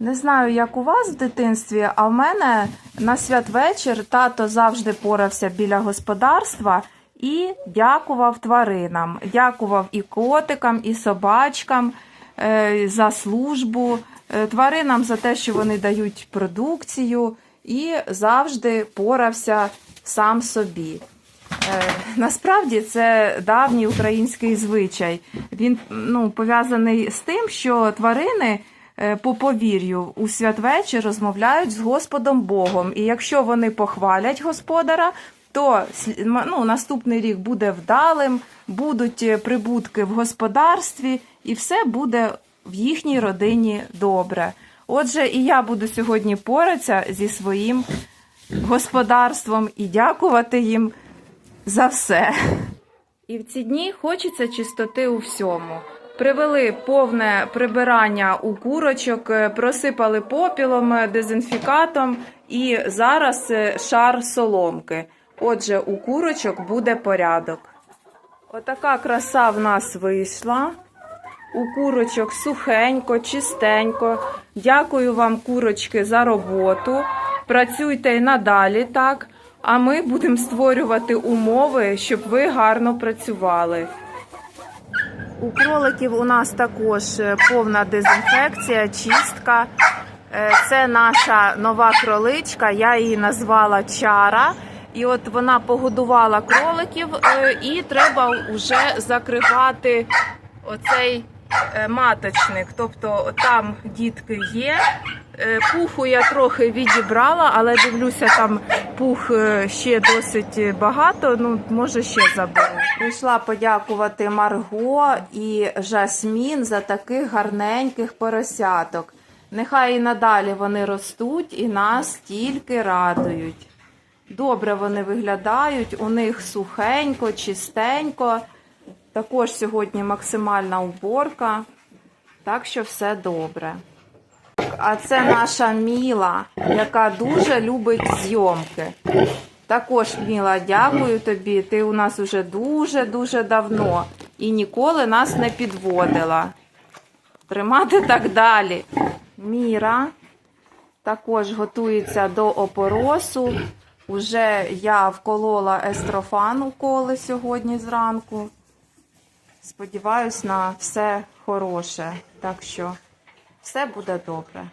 Не знаю, як у вас в дитинстві, а в мене на святвечір тато завжди порався біля господарства і дякував тваринам. Дякував і котикам, і собачкам е, за службу, е, тваринам за те, що вони дають продукцію, і завжди порався сам собі. Е, Насправді це давній український звичай. Він ну, пов'язаний з тим, що тварини по повір'ю у святвечір розмовляють з Господом Богом. І якщо вони похвалять господара, то ну, наступний рік буде вдалим, будуть е, прибутки в господарстві, і все буде в їхній родині добре. Отже, і я буду сьогодні поратися зі своїм господарством і дякувати їм за все. І в ці дні хочеться чистоти у всьому. Привели повне прибирання у курочок, е, просипали попілом, е, дезінфікатом і зараз е, шар соломки. Отже, у курочок буде порядок. Отака краса в нас вийшла. У курочок сухенько, чистенько. Дякую вам, курочки, за роботу. Працюйте й надалі так. А ми будемо створювати умови, щоб ви гарно працювали. У кроликів у нас також е, повна дезінфекція, чистка. Е, Це наша нова кроличка, я її назвала Чара. І от вона погодувала кроликів, е, і треба вже закривати оцей маточник. Тобто там дітки є. Е, Пуху я трохи відібрала, але дивлюся, там пух е, ще досить багато. Ну, може, ще заберу. Прийшла подякувати Марго і Жасмін за таких гарненьких поросяток. Нехай і надалі вони ростуть і нас тільки радують. Добре вони виглядають, у них сухенько, чистенько. Також сьогодні максимальна уборка, так що все добре. А це наша Міла, яка дуже любить зйомки. Також, Міла, дякую тобі. Ти у нас уже дуже-дуже давно і ніколи нас не підводила. Тримати так далі. Міра також готується до опоросу. Уже я вколола естрофан уколи сьогодні зранку. Сподіваюсь на все хороше. Так що все буде добре.